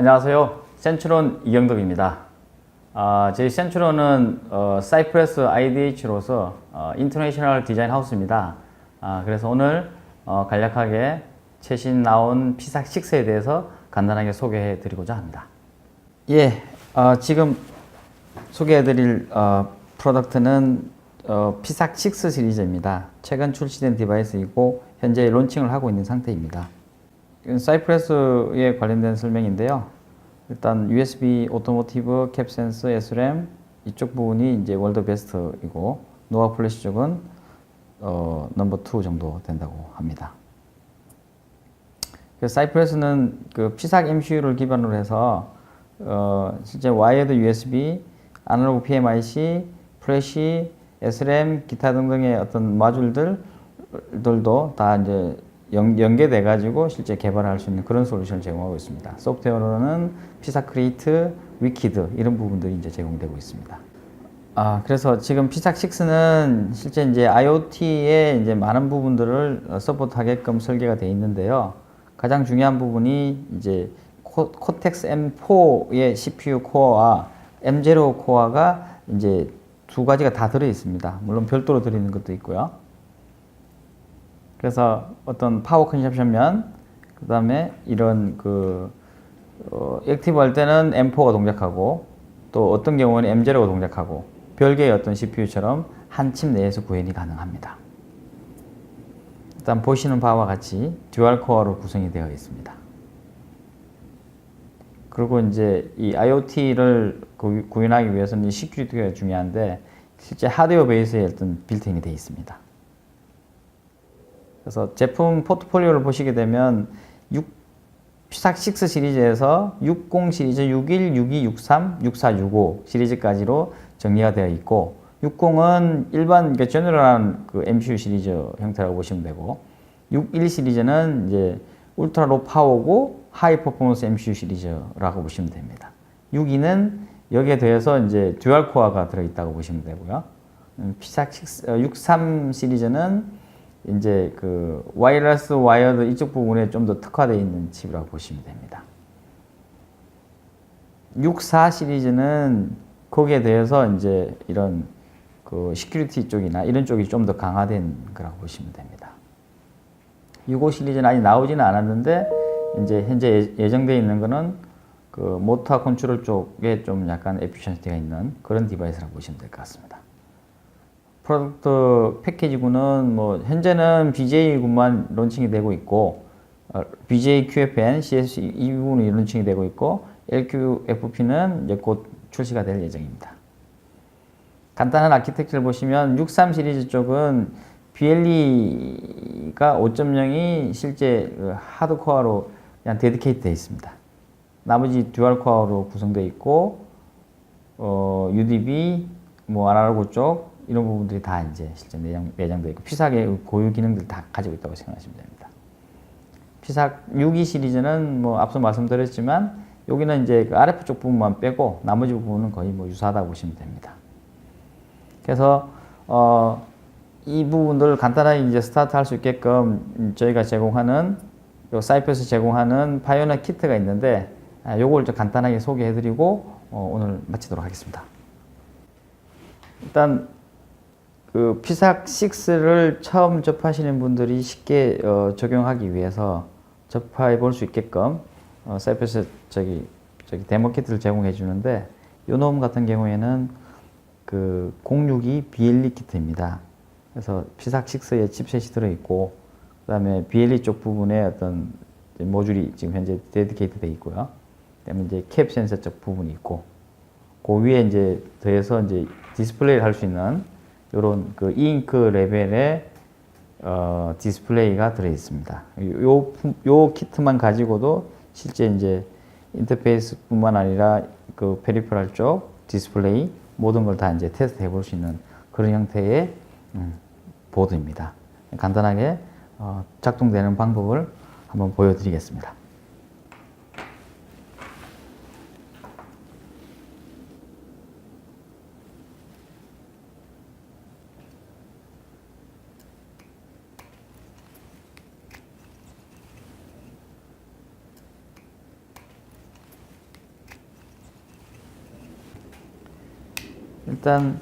안녕하세요. 센츄론 이경덕입니다. 아, 저희 센츄론은 어, 사이프레스 IDH로서 어, 인터내셔널 디자인 하우스입니다. 아, 그래서 오늘 어, 간략하게 최신 나온 피삭 6에 대해서 간단하게 소개해 드리고자 합니다. 예, 어, 지금 소개해 드릴 어, 프로덕트는 어, 피삭 6 시리즈입니다. 최근 출시된 디바이스이고 현재 론칭을 하고 있는 상태입니다. 사이프레스에 관련된 설명인데요. 일단 USB 오토모티브 캡센스 SRAM 이쪽 부분이 이제 월드 베스트이고 노아 플래시 쪽은 어, 넘버 2 정도 된다고 합니다. 그 사이프레스는 그 피삭 MCU를 기반으로 해서 어, 실제 와이어드 USB, 아날로그 PMIC, 플래시, SRAM, 기타 등등의 어떤 마줄들들도 다 이제 연, 연계돼 가지고 실제 개발할 수 있는 그런 솔루션을 제공하고 있습니다. 소프트웨어로는 피사 크리에이트, 위키드 이런 부분들이 이제 제공되고 있습니다. 아, 그래서 지금 피삭 6는 실제 이제 IoT의 이제 많은 부분들을 어, 서포트하게끔 설계가 되어 있는데요. 가장 중요한 부분이 이제 코, 코텍스 M4의 CPU 코어와 M0 코어가 이제 두 가지가 다 들어 있습니다. 물론 별도로 들어 있는 것도 있고요. 그래서 어떤 파워 컨셉션 면 그 다음에 이런 그 어, 액티브 할 때는 M4가 동작하고 또 어떤 경우는 M0가 동작하고 별개의 어떤 CPU처럼 한 칩 내에서 구현이 가능합니다. 일단 보시는 바와 같이 듀얼 코어로 구성이 되어 있습니다. 그리고 이제 이 IoT를 구현하기 위해서는 이 시큐리티가 중요한데 실제 하드웨어 베이스에 어떤 빌트인이 되어 있습니다. 그래서 제품 포트폴리오를 보시게 되면 6, 피삭 6 시리즈에서 60 시리즈, 61, 62, 63, 64, 65 시리즈까지로 정리가 되어 있고 60은 일반 그러니까 제너럴한 그 MCU 시리즈 형태라고 보시면 되고 61 시리즈는 이제 울트라 로 파워고 하이 퍼포먼스 MCU 시리즈라고 보시면 됩니다. 62는 여기에 더해서 이제 듀얼 코어가 들어 있다고 보시면 되고요. 음, 피삭 6, 63 시리즈는 이제 그 와이어리스 와이어드 이쪽 부분에 좀 더 특화되어 있는 칩이라고 보시면 됩니다. 64 시리즈는 거기에 대해서 이제 이런 그 시큐리티 쪽이나 이런 쪽이 좀 더 강화된 거라고 보시면 됩니다. 65 시리즈는 아직 나오지는 않았는데 이제 현재 예정되어 있는 거는 그 모터 컨트롤 쪽에 좀 약간 에피션시티가 있는 그런 디바이스라고 보시면 될 것 같습니다. 프로덕트 패키지군은 뭐 현재는 BJ군만 론칭이 되고 있고 어, BJ QFN, CS 이 부분이 론칭이 되고 있고 LQFP는 이제 곧 출시가 될 예정입니다. 간단한 아키텍처를 보시면 63 시리즈 쪽은 BLE가 5.0이 실제 그 하드코어로 그냥 데디케이트 되어 있습니다. 나머지 듀얼 코어로 구성되어 있고 어, UDB, 뭐 아날로그 쪽 이런 부분들이 다 이제 실제 내장, 내장되어 있고 피삭의 고유 기능들 다 가지고 있다고 생각하시면 됩니다. 피삭 62 시리즈는 뭐 앞서 말씀드렸지만 여기는 이제 그 RF 쪽 부분만 빼고 나머지 부분은 거의 뭐 유사하다고 보시면 됩니다. 그래서 어, 이 부분들을 간단하게 이제 스타트 할 수 있게끔 저희가 제공하는 요 사이퍼스 제공하는 파이오너 키트가 있는데 아, 요걸 좀 간단하게 소개해 드리고 어, 오늘 마치도록 하겠습니다. 일단 그 피삭 6를 처음 접하시는 분들이 쉽게 어, 적용하기 위해서 접해 볼 수 있게끔 어, 사이퍼스 저기 저기 데모 키트를 제공해 주는데 요놈 같은 경우에는 그 062 BLE 키트입니다. 그래서 피삭 6에 칩셋이 들어 있고 그다음에 BLE 쪽 부분에 어떤 모듈이 지금 현재 데디케이트 돼 있고요. 그다음에 이제 캡 센서 쪽 부분이 있고 그 위에 이제 더해서 이제 디스플레이를 할 수 있는 이런 그 이잉크 레벨의 어, 디스플레이가 들어 있습니다. 요, 요 키트만 가지고도 실제 이제 인터페이스뿐만 아니라 그 페리페럴 쪽 디스플레이 모든 걸 다 이제 테스트 해볼 수 있는 그런 형태의 음, 보드입니다. 간단하게 어, 작동되는 방법을 한번 보여드리겠습니다. 일단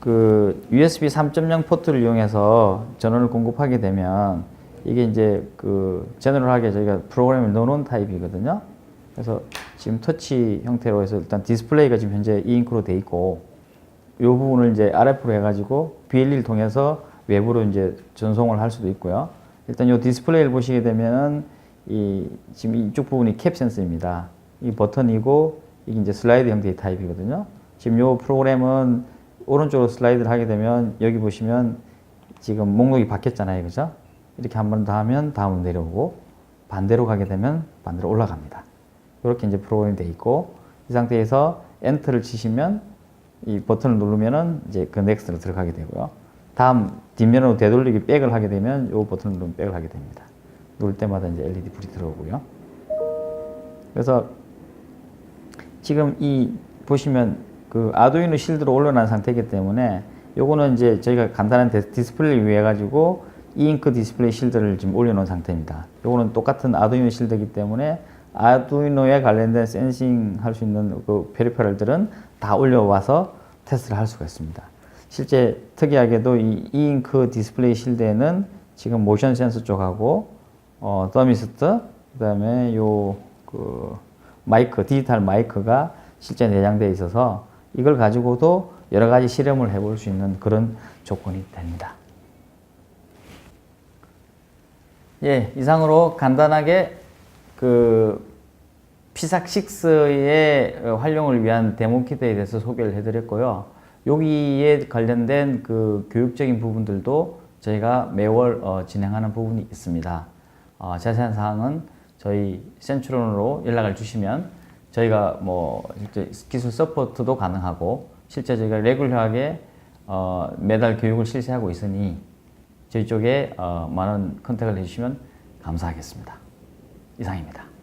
그 USB 3.0 포트를 이용해서 전원을 공급하게 되면 이게 이제 그 제너럴하게 저희가 프로그램을 넣어놓은 타입이거든요. 그래서 지금 터치 형태로 해서 일단 디스플레이가 지금 현재 이잉크로 돼 있고 이 부분을 이제 RF로 해가지고 BLE를 통해서 외부로 이제 전송을 할 수도 있고요. 일단 이 디스플레이를 보시게 되면은 이 지금 이쪽 부분이 캡 센서입니다. 이 버튼이고 이게 이제 슬라이드 형태의 타입이거든요. 지금 이 프로그램은 오른쪽으로 슬라이드를 하게 되면 여기 보시면 지금 목록이 바뀌었잖아요, 그죠? 이렇게 한 번 더 하면 다음으로 내려오고 반대로 가게 되면 반대로 올라갑니다. 이렇게 이제 프로그램이 돼 있고 이 상태에서 엔터를 치시면 이 버튼을 누르면은 이제 그 넥스트로 들어가게 되고요. 다음 뒷면으로 되돌리기 백을 하게 되면 이 버튼을 누르면 백을 하게 됩니다. 누를 때마다 이제 LED 불이 들어오고요. 그래서 지금 이 보시면 그 아두이노 실드로 올려놓은 상태이기 때문에 요거는 이제 저희가 간단한 데- 디스플레이를 위해 가지고 이잉크 디스플레이 실드를 지금 올려놓은 상태입니다. 요거는 똑같은 아두이노 실드이기 때문에 아두이노에 관련된 센싱 할 수 있는 그 페리페럴들은 다 올려와서 테스트를 할 수가 있습니다. 실제 특이하게도 이 이잉크 디스플레이 실드에는 지금 모션 센서 쪽하고 어, 더미스트 그다음에 요 그 마이크 디지털 마이크가 실제 내장되어 있어서 이걸 가지고도 여러 가지 실험을 해볼 수 있는 그런 조건이 됩니다. 예, 이상으로 간단하게 그 피삭 6의 활용을 위한 데모 키트에 대해서 소개를 해드렸고요. 여기에 관련된 그 교육적인 부분들도 저희가 매월 어, 진행하는 부분이 있습니다. 어, 자세한 사항은 저희 센츄론으로 연락을 주시면 저희가 뭐 실제 기술 서포트도 가능하고 실제 저희가 레귤러하게 어, 매달 교육을 실시하고 있으니 저희 쪽에 어, 많은 컨택을 해주시면 감사하겠습니다. 이상입니다.